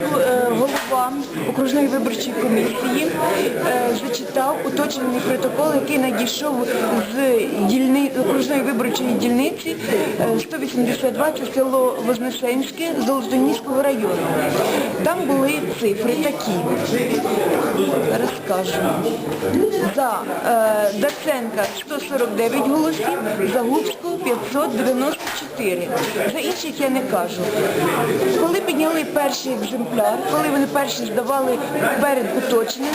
Е, Голова окружної виборчої комісії е, зачитав уточнений протокол, який надійшов з дільни... окружної виборчої дільниці е, 182, це село Вознесенське Золотоніського району. Там були цифри такі. Зараз скажу. За е, Даценка 149 голосів, за Губську 594. За інших я не кажу. Коли підняли перший екземпляр, коли вони перші здавали перед уточненням,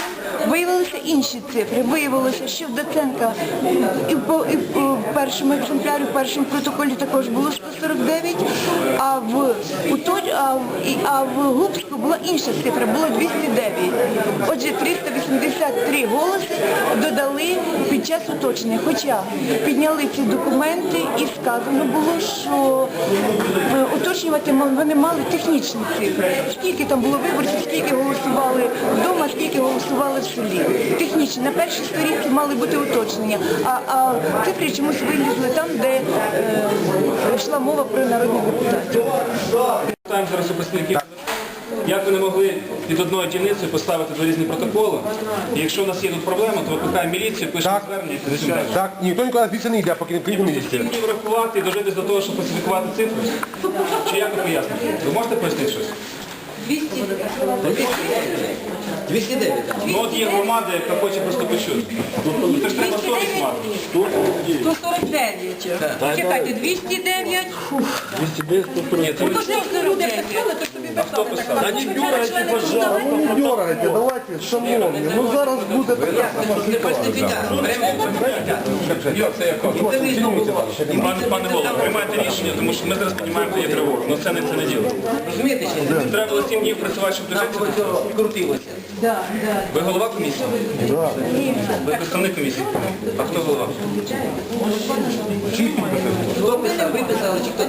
виявилися інші цифри. Виявилося, що в Даценка і по- і в першому екземплярі, в першому протоколі також було 149, а в, уто- а в, а в Губську була інша цифра, було 209. Отже, 383 голоси додали під час уточнення. Хоча підняли ці документи і сказано було, що е, уточнювати вони мали технічні цифри. Скільки там було виборців, скільки голосували вдома, скільки голосували в селі. Технічні. На першій сторінці мали бути уточнення, а, а цифри чомусь вилізли там, де е, йшла мова про народних депутатів. Питаємо зараз у представників. Як ви не могли під одною дільницею поставити два різні протоколи? І якщо у нас є тут проблема, то викликаємо міліцію, пишемо звернення і сюди. Так, ніхто нікуди звідси не йде, поки не прийде Сім міністр. днів рахувати і дожитись до того, щоб фальсифікувати цифри? Чи як ви поясните? Ви можете пояснити щось? 209. Ну от є громада, яка хоче просто почути. Ну, Це ж треба совість мати. 149. Чекайте, 209. Ні, це не люди писали, то писали. писав? Та ні, дюрайте, пожалуйста. Ну, дергайте, давайте, шановні, ну зараз буде така сама ситуація. Пане, пане приймайте рішення, тому що ми зараз піднімаємо є тривогу. Ну це не це не діло. Розумієте, чи ні? Треба було 7 днів працювати, щоб Там дожити. цього крутилося. Ви голова комісії? Ви представник комісії? А хто голова? Хто писав, ви писали, чи хто?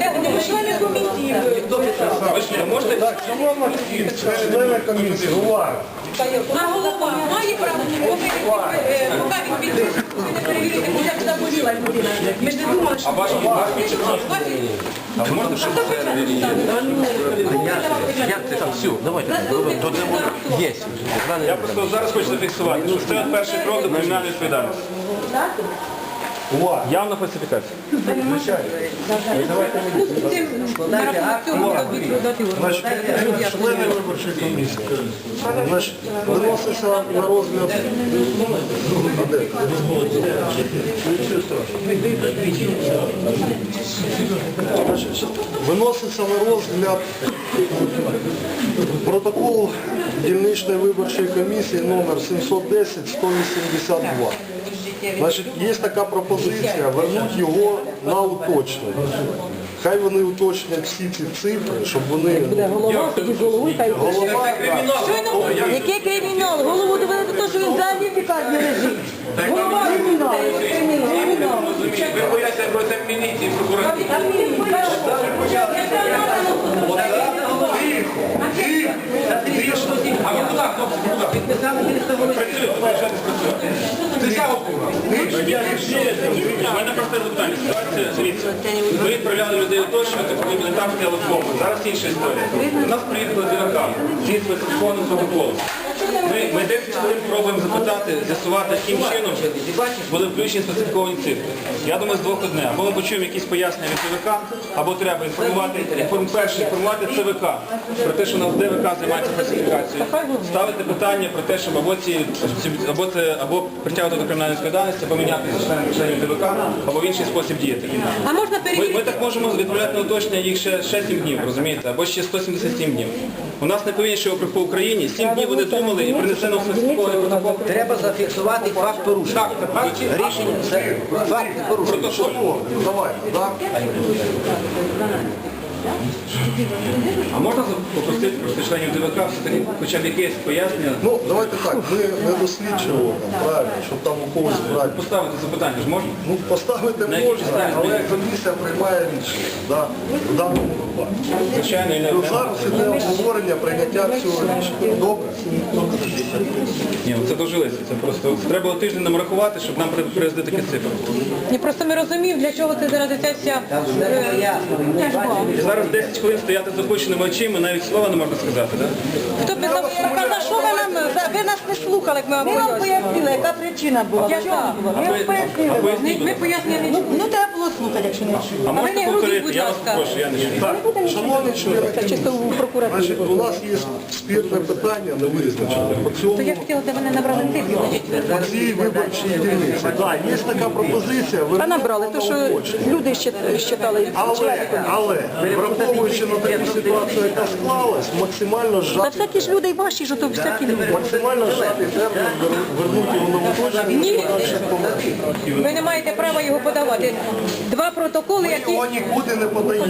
Члени комісії. Хто писав? Ви що, можете? Шановна члени комісії, увага. На голова має право, поки е, поки він підписує, не перевірите, бо як заболіла людина. Ми ж не думали, що... А ваш ваш підчеркнув? А ви можете що Як це там? Все, давайте. То це буде. Є. Я просто зараз хочу зафіксувати, що це перший крок до кримінальної відповідальності. Увага. Явна фальсифікація. Значить, члени виборчої комісії. Значить, виноситься на розгляд. Значить, Виноситься на розгляд протокол дільничної виборчої комісії номер 710-182. Значить, є така пропозиція вернути його на уточнення. Хай вони уточнять всі ці цифри, щоб вони... Голова тоді головуй, хай Голова, Який кримінал? Голову довели до того, що він взагалі в лікарні лежить. Голова кримінал. Кримінал. Ви боїтеся про це міліції, прокуратури. А ви куди, хлопці, куди? Підписали 300 голосів. Працюєте, залишайтесь працювати. Це сявкура. У мене просте запитання. Ситуація, дивіться, ви відправляли людей уточнювати, коли не там вдома. Зараз інша історія. У нас приїхали дивакам зі за протоколом. Ми, ми 10 хвилин пробуємо запитати, з'ясувати, яким чином були включені специфіковані цифри. Я думаю, з двох одне. Або ми почуємо якісь пояснення від ДВК, або треба інформувати, інформ- перше, інформувати ЦВК про те, що у нас ДВК займається фальсифікацією. Ставити питання про те, щоб або ці або це або притягувати до кримінальної відповідальності, або міняти членів ДВК, або в інший спосіб діяти. А можна Ми, перевірити? ми так можемо відправляти на уточнення їх ще, ще 7 днів, розумієте, або ще 177 днів. У нас не повинні що по Україні. 7 днів вони думали і принесли нам фальсифікований протокол. Треба зафіксувати факт порушення. Так, Рішення це факт порушення. Давайте. А можна попросити просто членів ДВК все-таки хоча б якесь пояснення, Ну, давайте так, ми не там, правильно, щоб там у когось брати. поставити запитання ж можна? Ну, поставити На якій можна, підставі? але комісія приймає рішення, да, в даному випадку. Звичайно, не Ну, зараз іде обговорення, прийняття цього рішення. Добре? Ні, ну це дожилися. Це просто треба було тиждень нам рахувати, щоб нам при- привезли такі цифри. Ні, просто ми розуміємо, для чого це зараз ця вся... І зараз зараз 10 хвилин стояти з опущеними очима, навіть слова не можна сказати, так? Хто б нам сказав, що ви нам, ви нас не слухали, як ми вам Ми вам пояснили. пояснили, яка причина була. Яка? Ми вам пояснили. Ми не Ну, ну треба було слухати, якщо не чули. А можете не повторити? Я вас ласка. прошу, я не чую. Це чисто у. Значить, у нас є спірне питання, не визначене. То я хотіла, де мене набрали типів. по цій виборчій дільниці. Так, є така пропозиція. А набрали, то що люди ще считали. Але, але, враховуючи на таку ситуацію, яка склалась, максимально Та зжати, всякі ж люди і ваші, що то всякі люди. максимально зжатий термін вер- вернути його на уточнення. Ні. Ви не маєте права його подавати. Два протоколи, які... Його нікуди не подаємо.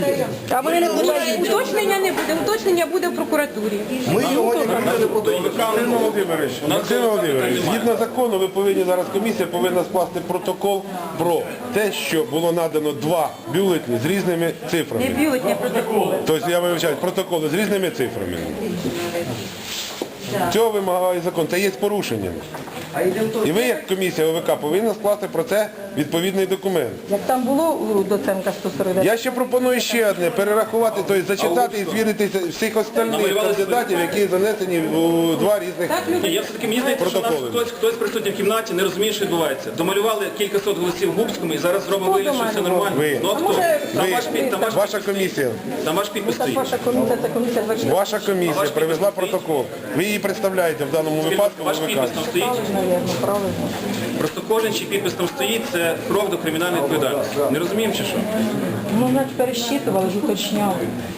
А вони не Уточнення не буде, уточнення буде в прокуратурі. Ми його нікуди не подаємо. Володимирович, Максим Володимирович, згідно закону, ви повинні зараз комісія повинна скласти протокол про те, що було надано два бюлетні з різними Не цифрами. б'ють, не протоколи. Тобто я вивчаю протоколи з різними цифрами. Цього вимагає закон. Це є порушенням. І ви, як комісія ОВК, повинні скласти про це відповідний документ. Як там було у доценка 149? Я ще пропоную ще одне перерахувати, тобто зачитати і звіритися всіх остальних кандидатів, які занесені у два різних. Так, люди Ні, я все-таки мені здається, що у нас Протоколи. хтось, хтось присутній в кімнаті не розуміє, що відбувається. Домалювали кількасот голосів в Губському і зараз зробимо вигляд, що все нормально. Ви. Ну а А хто? може, Там Ви, ваш під- там ваш ваша підпис комісія. Там ваш підпис стоїть. Ваша комісія, це комісія 24. Ваша комісія привезла протокол. Ви її представляєте в даному випадку. Ваш ви підпис там стоїть. Правильно. Просто кожен, чий підпис там стоїть, це крок до кримінальної відповідальності. Не розуміємо чи що? Ну, навіть пересчитували, ж уточняли.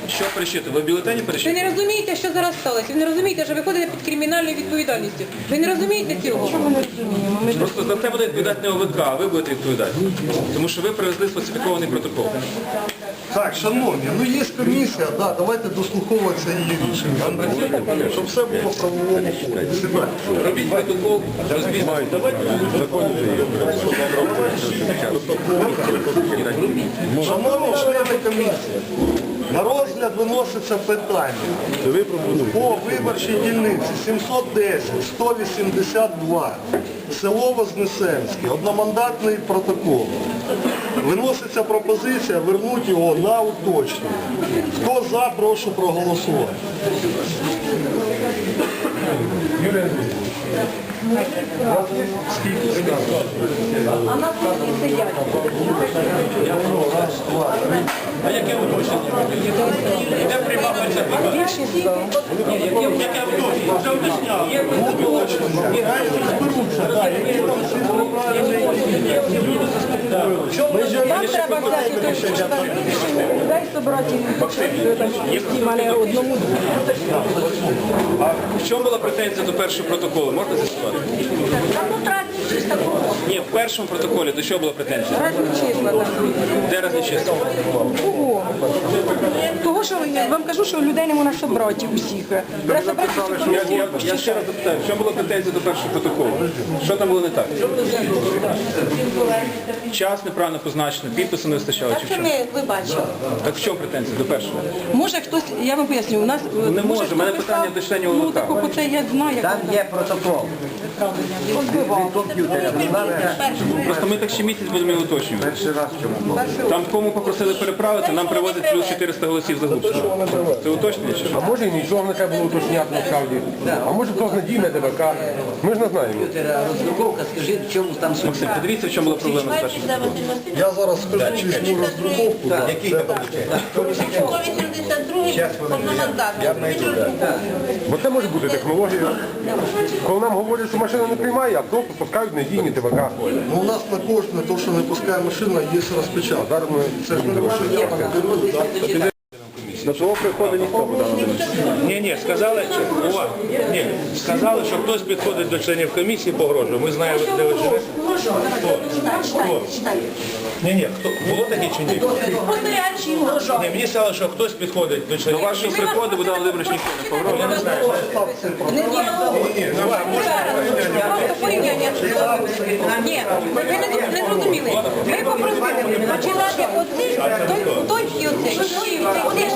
Що перещити? Ви в бюлетені Ви не розумієте, що зараз сталося. Ви не розумієте, що ви ходите під кримінальною відповідальністю. Ви не розумієте цього? Що ми не розуміємо? Ми Просто за це буде відповідати не ОВК, а ви будете відповідати. Тому що ви привезли сфальсифікований протокол. Так, шановні, ну є комісія, да, давайте дослуховуватися і рішення, щоб все було в правовому полі. Робіть протокол, розбіть. Шановні члени комісії, на розгляд виноситься питання по виборчій дільниці 710, 182, село Вознесенське, одномандатний протокол. Виноситься пропозиція вернути його на уточнення. Хто за, прошу проголосувати. А нас не сидять. А яке уточнення? Де приймається? Більшість за. Яке уточнення? Вже треба взяти уточнення. Дай собрати всім, а. В чому була претензія до першого протоколу? Можна з'ясувати? Такого. Ні, в першому протоколі до чого була претензія? Разночисла там. Де разночисла? Кого? Того, що я вам кажу, що людей не можна собрати усіх. Треба собрати всю Я, комісію. я, я ще раз запитаю, в чому була претензія до першого протоколу? Що там було не так? Час неправильно позначений, підпису не вистачало чи в Це чому? ми, ви бачили. Так в чому претензія до першого? Може хтось, я вам поясню, у нас е, Не може може, в мене питання до членів Ну ОВК. так оце я знаю, як Там є протокол. Просто ми так ще місяць будемо його уточнювати. Перший раз чому? Там кому попросили переправити, нам привозять плюс 400 голосів за Губського. Це уточнення чи що? А може і нічого не треба було уточняти насправді. А може хтось надійне ДВК. Ми ж не знаємо. Роздруковка, скажіть, в чому там суть? Максим, подивіться, в чому була проблема з першим. Я зараз скажу візьму роздруковку. Який там виходить? 182 одномандатний. Бо це може бути технологія. Коли нам говорять, що машина не приймає, а то пускають надійні ТВК. Ну, у нас на кожне, то, що не пускає машина, є розпечатка. Зараз ми Це ж не да. До того приходить ніхто буде. Ні, ні, сказали, що, увага, ні, сказали, що хтось підходить до членів комісії погрожує. Ми знаємо, де ви живете. Ні, ні, хто було таке чи ні? Ні, мені сказали, що хтось підходить до членів. вашого приходу Богдан Володимирович ніхто не погрожує. не діалог. Просто порівняння. Ні, ви не, не зрозуміли. Ми попросили починати оцих, той, той і оцей. Той і оцей.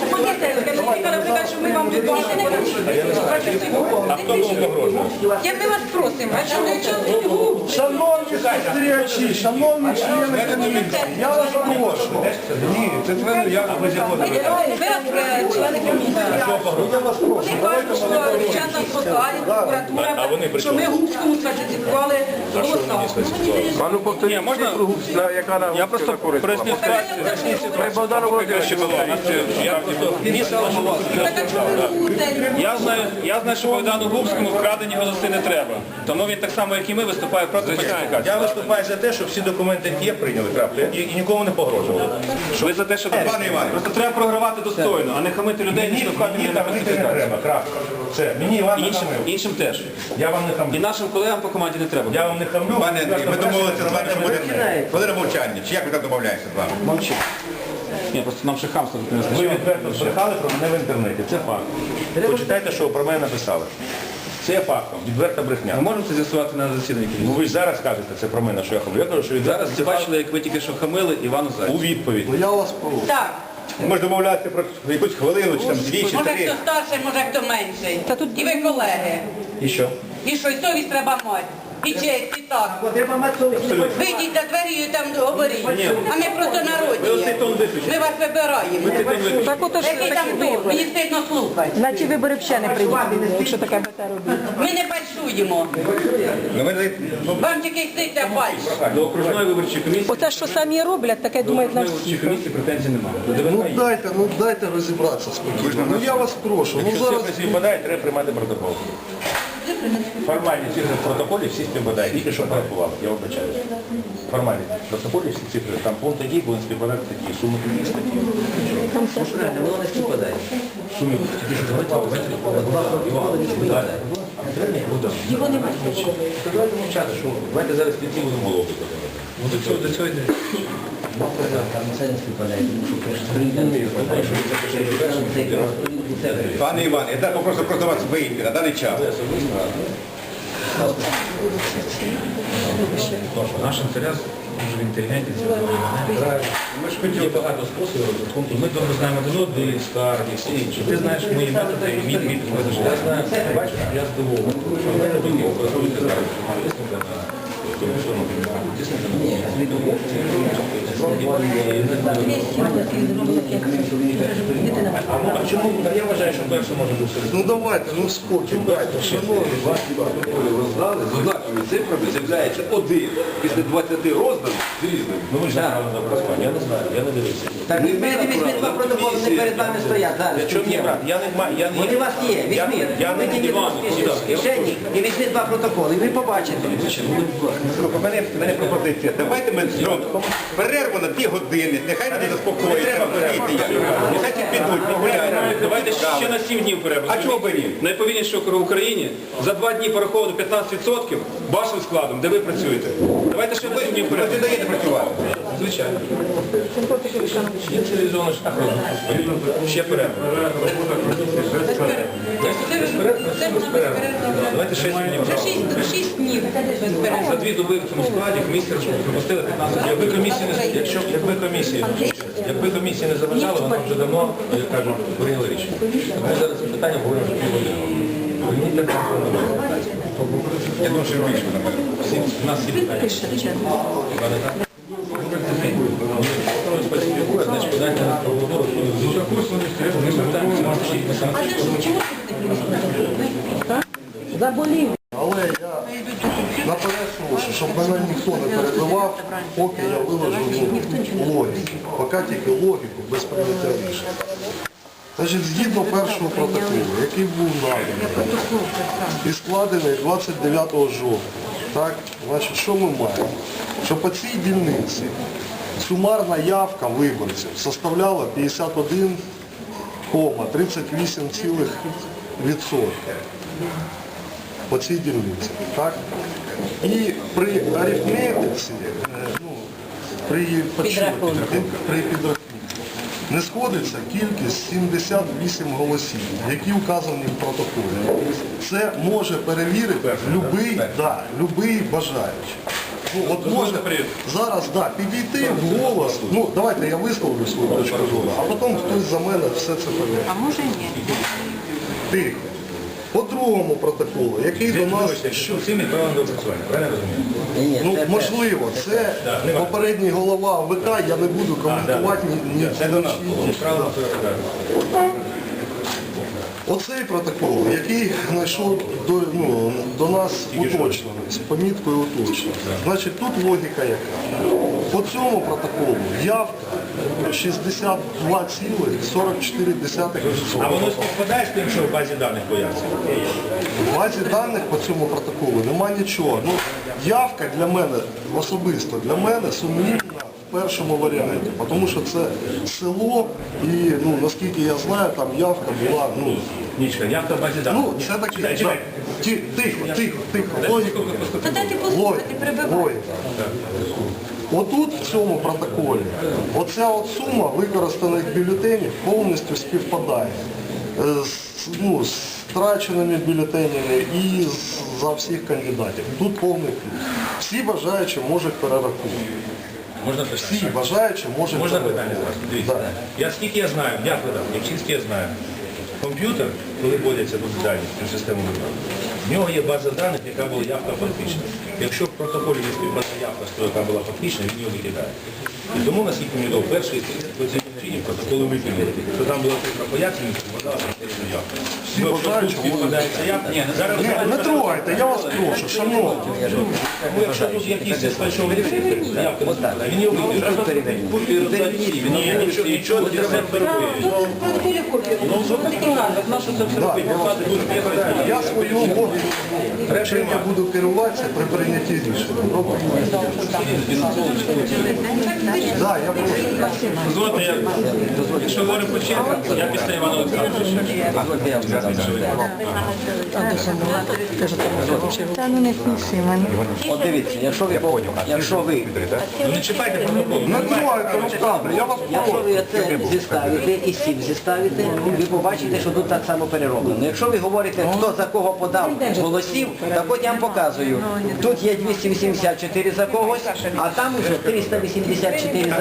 Що ми вам відповісти не хочемо. А хто вам погрожує? Як ми вас просимо, а що не чого? Шановні спостерігачі, шановні члени комісії, я вас прошу. Ні, це члени, я ви Ви е, члени. Я вас прошу. Вони кажуть, що дівчата спокають, прокуратура, що ми губському сфальсифікували голоса. А ну повторіть, можна? яка на Я просто проясню ситуацію. Богдану Володимировичу було. Я просто ви говорите? Я знаю, я знаю, що Богдану Губському вкрадені голоси не треба. Тому він так само, як і ми, виступає проти фальсифікації. Я виступаю за те, щоб всі документи, які є, прийняли, крапка, і, і нікому не погрожували. Ви за те, що Пане Іване. просто треба програвати достойно, а не хамити людей, штовхати Мені мене на там не фальсифікацію. треба, крапка. Все, мені Іван не Іншим, хамив. іншим теж. Я вам не І хамлю. нашим колегам по команді не треба. Я вам не хамлю. Пане Андрій, ми домовилися нормально, що буде хвилина мовчання. Чи як ви так домовляєтеся з вами? Мовчи. Ні, просто нам ще хамство тут не Ви відверто збрехали про мене в інтернеті. Це факт. Почитайте, що про мене написали. Це є фактом. Відверта брехня. Ми можемо це з'ясувати на засіданні Ну комісії? ви ж зараз кажете це про мене, що я хамлю. Я кажу, що відверто Зараз це ви бачили, як ви тільки що хамили Івану. Зайцю. у відповідь. Ну я вас прошу. Так, Ми ж домовлятися про якусь хвилину, чи там дві, чи може три. хто старший, може хто менший. І ви колеги. І що? І що, і совість треба мати. І честь, і так. Треба. Вийдіть за двері і там говоріть. А ми просто народні. Ми вас вибираємо. Так ото ж Який там дух? Мені стидно слухати. на ті вибори взагалі не прийдуть, якщо таке будете робити. Ми не фальшуємо. Ну, ви Вам тільки ститься фальш. До окружної виборчої комісії, Оце, що самі роблять, таке думають на виборчої комісії претензій немає. До Ну є. дайте, ну дайте розібратися спокійно. Ну я вас прошу. Ну Якщо зараз цифри співпадають, треба приймати протокол. Формальні цифри в протоколі всі співпадають, тільки що порахували, я вибачаюся. Формальні в протоколі всі цифри, там пункт такий, повинен співпадати такі, суми такі, такі. Воно не співпадає. Суми тільки що давайте, давайте, Іван, Його немає. Давайте мовчати, що давайте зараз піти будемо голову подавати. Ну, до цього, до цього йде. Там це не співпадає, тому що перший Пане Іван, я так попрошу просто вас вийти на даний час. Наш інтерес дуже в інтелігенті це Ми ж хотіли багато способів розрахунку. Ми добре знаємо один одного, і скарги, всі інші. Ти знаєш мої методи і мій мій метод. Я знаю, бачиш, я здивований. Що в мене думки працюєте зараз. На телевізорну камеру, на А чому? Я вважаю, що перше може бути ну давайте, ну спокій, дайте, шановні. роздали, з однаковими цифрами з'являється один після 20 розданих з різними. Ну ви ж не знаєте, я не знаю, я не дивився. Так, ви візьміть два протоколи, вони перед вами стоять зараз. Якщо мені брат, я не маю, я не Вони у вас є, візьміть. я не Іван, кишені і візьміть два протоколи, і ви побачите. У мене, мене пропозиція. Давайте ми зробимо перерву на дві години. Нехай люди заспокоїться. Нехай ці підуть, погуляють. Давайте ще на 7 днів перерву. А чого б ні? Найповільніший округ в Україні за два дні пораховано 15% вашим складом, де ви працюєте. Давайте ще на 7 днів Ви не даєте працювати. Звичайно. Є цивілізований шлях розвитку. Ще перерву. Давайте ще днів. Шість, шість днів безперерву. За дві доби в цьому складі комісія пропустила 15 днів. Якби комісія не якщо якби комісія, якби комісія не заважала, вона вже давно, як кажуть, прийняла рішення. Ми зараз це питання говоримо вже півгодини. Я думаю, що більше, всі у нас всі питання. Так? Хтось паціфікує, на прокуратуру. Ну, звертаємося, можна ще й писати. А це ж чому Заболів. Але я наперед щоб мене ніхто не перебивав, поки я виложу логіку. Поки тільки логіку, без прийняття рішення. Значить, згідно першого протоколу, який був наданий і складений 29 жовтня, що ми маємо? Що по цій дільниці сумарна явка виборців составляла 51,38%. По цій дільниці. Так? І при арифметиці, е, ну, при підсчеті, при підрахунку, не сходиться кількість 78 голосів, які вказані в протоколі. Це може перевірити любий, да, любий бажаючий. Ну, от може зараз да, підійти в голос. Ну, давайте я висловлю свою точку зору, а потім хтось за мене все це перевірить. А може ні? Тихо. По другому протоколу, який до нас Що всім відправлено до опрацювання, правильно розумію? Ну, можливо, це попередній голова ВК, я не буду коментувати ні. Це до нас було, відправлено. Оцей протокол, який знайшов до, ну, до нас уточнений, з поміткою уточнений. Значить, тут логіка яка. По цьому протоколу явка 62,44%. А воно співпадає з тим, що в базі даних бояться? В базі даних по цьому протоколу нема нічого. Ну, явка для мене, особисто для мене, сумнівна в першому варіанті, тому що це село і, ну, наскільки я знаю, там явка була, ну, Нічка, то в базі даних? ну це таке. Чекай, чекай. Тихо, тихо, тихо, логіку. Та дайте послухати, перебивайте. Логіка. Отут в цьому протоколі оця от сума використаних бюлетенів повністю співпадає е, з, ну, з втраченими бюлетенями і за всіх кандидатів. Тут повний плюс. Всі бажаючі можуть перерахувати. Можна Всі питання? бажаючі можуть Можна перерахувати. питання зараз? Дивіться. Да. Я скільки я знаю, як ви там, як скільки я знаю. Комп'ютер, коли вводяться тут дані систему вибору, в нього є база даних, яка була явка фактична. Якщо в протоколі є співбаза явка, то яка була фактична, він його викидає. І тому, наскільки мені відомо, перший цій протоколи викинули. Що там була пояснення, вона Ну, якщо зараз не трогайте, я вас прошу, шановні. Ну, якщо тут якийсь фальшовий цифри, явка не співпадає, він його викидає. Перевіріть. Ні, нічого, нічого для себе не робить. Протоколі копію. Я свою логіку, чим я буду керуватися при прийнятті рішення. Добре? Да, я прошу. Дозвольте, я, якщо говоримо по чергах, я після Івана Олександровича. Та ну не сміши мене. От дивіться, якщо ви, якщо ви, Ну не чіпайте протокол. Я вас якщо ви це зіставите і сім зіставите, ви побачите, що тут так само перероблено. Якщо ви говорите, хто за кого подав голосів, так от я вам показую. Тут є 284 за когось, а там уже 384 за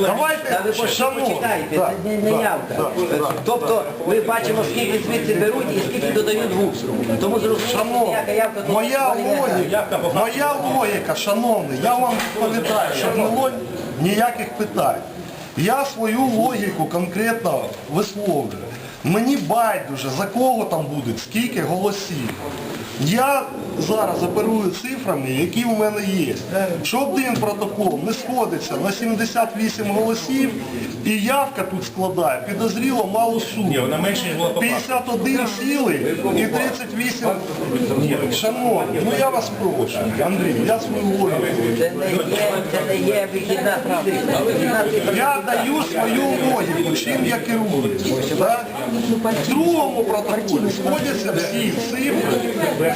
когось. Та ви по- що почитаєте, це не, явка. Тобто ми бачимо, скільки звідси беруть і скільки додають в. Тому зрозуміло, що явка тут моя логіка, моя логіка, шановний, я вам відповідаю, щоб не лонь ніяких питань. Я свою логіку конкретно висловлюю. Мені байдуже, за кого там буде, скільки голосів. Я зараз оперую цифрами, які в мене є. Що один протокол не сходиться на 78 голосів, і явка тут складає підозріло малу Ні, суму. вона менше, ніж була по факту. 51 цілий і 38. Шановні, ну я вас прошу, Андрій, я свою логіку. Я даю свою логіку, чим я керуюсь. так? В другому протоколі сходяться всі цифри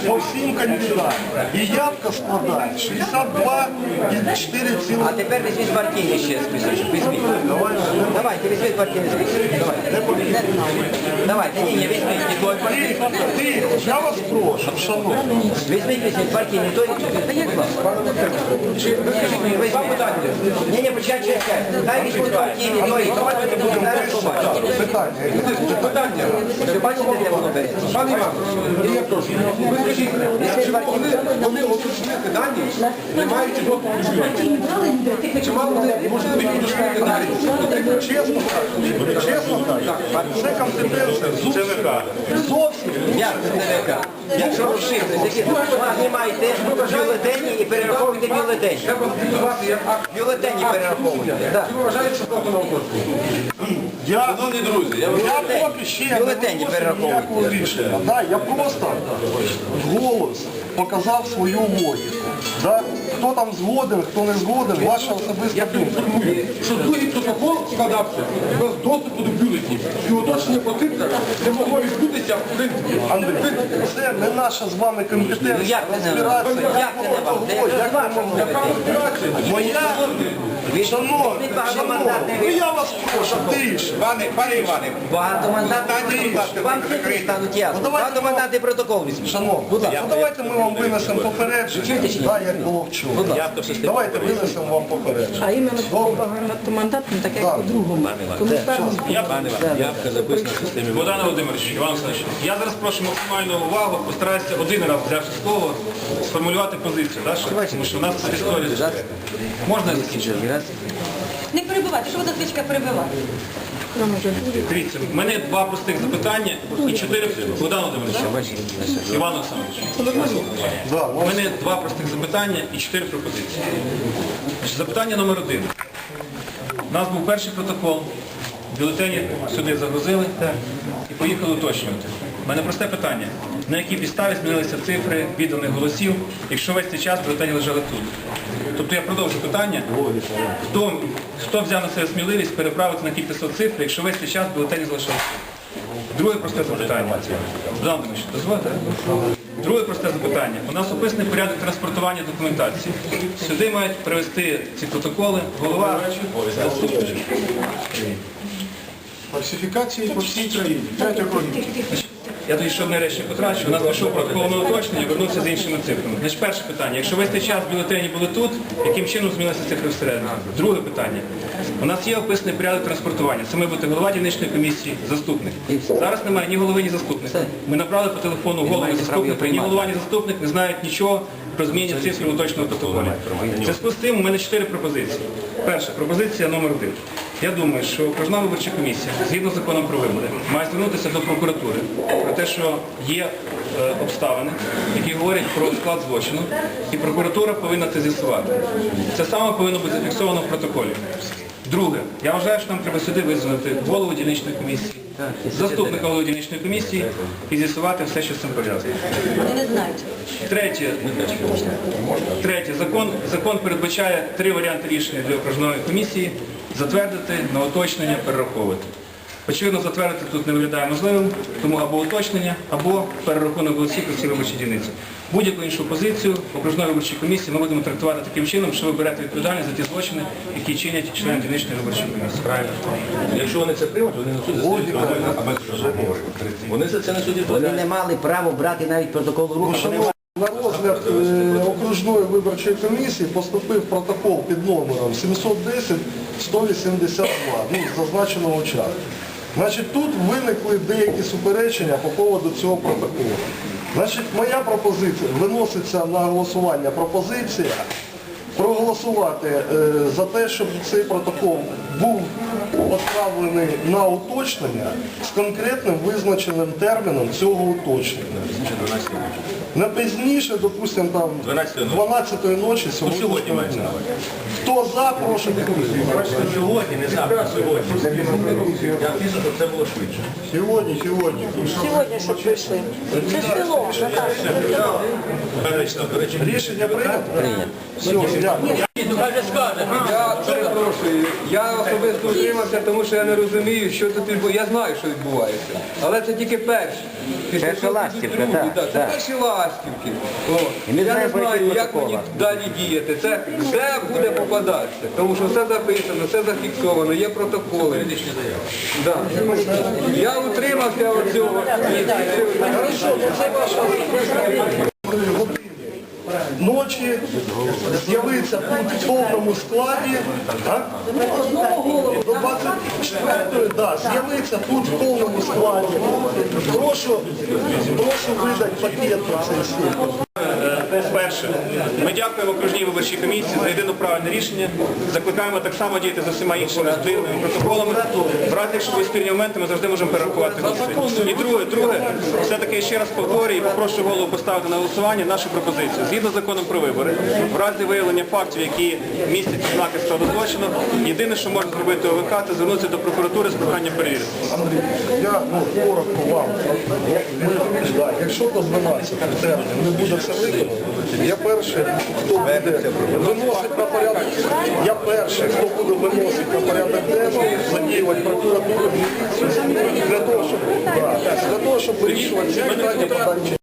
по всім кандидатам. І явка складає 62 і 4 цілих. А тепер візьміть партійний ще списочок. Візьміть. Давайте, візьміть партійний списочок. Давайте. Давайте, ні, ні, візьміть і той партійний. Тихо, тихо, я вас прошу, шановні. Візьміть, візьміть партійний, той. Будь ласка. Візьміть. Ні, ні, почекайте, чекайте. Хай візьмуть партійний, той. Давайте будемо. Питання. Питання. Ви бачите, де воно береться? Пане Іван, я прошу, ви скажіть, коли, коли уточнити дані, не маючи доступу до бюлетенів? Чи мало вони можуть бути уточнити дані? Чесно чесно кажучи, це компетенція зовсім, зовсім Як це ТВК? Якщо розширити, які знімайте бюлетені і перераховуйте бюлетені. Треба звати як акт. Бюлетені перераховуйте. Ви вважаєте, що просто на Я, Шановні друзі, я я поки ще не Бюлетені перераховуйте. ніякого рішення. Да, я просто голос показав свою логіку. Да? Хто там згоден, хто не згоден, ваша особиста думка. що другий протокол складався без доступу до бюлетнів. І уточнення по не могло відбутися в принципі. Андрій, це не наша з вами Ну компетенція як не вам? Як не вам? Як могли? Моя, шановні, шановні, ну я вас прошу, тише. Пане, пане Іване, Багатомандатний Вам цифри стануть ясно. Ну, давайте- Багатомандатний протокол візьміть. Шановні, Ну давайте ми вам винесемо попередження, так, як було вчора. Явка в системі. Давайте винесемо вам попередження. А іменно по багатомандатним, так як по другому. Тому першому Пане Іван, явка записана в системі. Богдан Володимирович, Іван Олександрович, я зараз прошу максимальну увагу, постараюся один раз взявши слово, сформулювати позицію, що- тому що у нас історія. Можна я закінчу? Не перебивайте, що ви звичка перебивати? Дивіться, в мене два простих запитання і чотири Богдан Володимирович, Іван Олександрович. У мене два простих запитання і чотири пропозиції. Запитання номер один. У нас був перший протокол, бюлетені сюди загрузили і поїхали уточнювати. У мене просте питання. На якій підставі змінилися цифри відданих голосів, якщо весь цей час бюлетені лежали тут? Тобто я продовжу питання. Хто, хто взяв на себе сміливість переправити на кількість цифр, якщо весь цей час бюлетені залишалися? Друге просте запитання. Богдан Володимирович, дозвольте? Друге просте запитання. У нас описаний порядок транспортування документації. Сюди мають привезти ці протоколи голова. Фальсифікації по всій країні. П'ять років. Я тоді ще одне речі потрачу. У нас пішов протокол на уточнення, вернувся з іншими цифрами. Значить, перше питання. Якщо весь цей час бюлетені були тут, яким чином змінилися цифри всередині? Друге питання. У нас є описаний порядок транспортування. Це має бути голова дільничної комісії, заступник. Зараз немає ні голови, ні заступника. Ми набрали по телефону голову заступника, ні голова, ні заступник не знають нічого про зміні цифр у уточному протоколі. В зв'язку з тим у мене чотири пропозиції. Перша пропозиція номер один. Я думаю, що окружна виборча комісія, згідно з законом про вибори, має звернутися до прокуратури про те, що є е, обставини, які говорять про склад злочину, і прокуратура повинна це з'ясувати. Це саме повинно бути зафіксовано в протоколі. Друге, я вважаю, що нам треба сюди визвонити голову дільничної комісії, заступника голови дільничної комісії і з'ясувати все, що з цим пов'язано. Третє, третє закон, закон передбачає три варіанти рішення для окружної комісії затвердити, на уточнення, перераховувати. Очевидно, затвердити тут не виглядає можливим, тому або уточнення, або перерахунок голосів по цій виборчій дільниці. Будь-яку іншу позицію окружної виборчої комісії ми будемо трактувати таким чином, що ви берете відповідальність за ті злочини, які чинять члени дільничної виборчої комісії. Правильно. Якщо вони це приймуть, вони несуть за це Вони за це несуть Вони відповідальність. не мали права брати навіть протокол в руки. Вони На розгляд е, окружної виборчої комісії поступив протокол під номером 710-182, ну, з зазначеного часу. Значить, тут виникли деякі суперечення по поводу цього протоколу. Значить, моя пропозиція, виноситься на голосування пропозиція проголосувати е, за те, щоб цей протокол був відправлений на уточнення з конкретним визначеним терміном цього уточнення. Не пізніше, допустимо, там 12-ї ночі Ну, сьогодні. сьогодні мається на увазі. Хто за, прошу підтримати. Сьогодні, не завтра, сьогодні. Я пізно, щоб це було швидше. Сьогодні, сьогодні. Сьогодні, щоб прийшли. Це село, Рішення прийнято? Прийнято. Все, дякую. Я перепрошую, я особисто утримався, тому що я не розумію, що тут відбувається. Я знаю, що відбувається. Але це тільки перші. Після Перші цього ластівки, другі. так, Да, Це так. перші ластівки. О. І ми Я не знаємо, по знаю, як мені далі діяти. Це все буде попадатися. Тому що все записано, все зафіксовано, є протоколи. Да. Я утримався від цього. Хорошо, це ваша Ночі з'явиться тут в повному складі. А? До 24-ї, да, з'явиться тут в повному складі. Прошу, прошу видати пакет на цей світ. Перше, ми дякуємо окружній виборчій комісії за єдине правильне рішення. Закликаємо так само діяти за всіма іншими спільними протоколами. В разі, якщо будуть спільні моменти, ми завжди можемо перерахувати голоси. І друге, друге, все-таки ще раз повторюю і попрошу голову поставити на голосування нашу пропозицію. Згідно з законом про вибори, в разі виявлення фактів, які містять ознаки складу злочину, єдине, що може зробити ОВК, це звернутися до прокуратури з проханням перевірити. Андрій, я ну, коротко вам. Якщо до 12 термін не буде це виконано, я перший, хто буде виносить на порядок, я перший, хто буде виносити на порядок денний, задіювати прокуратуру, для того, щоб, для того, щоб вирішувати ці питання.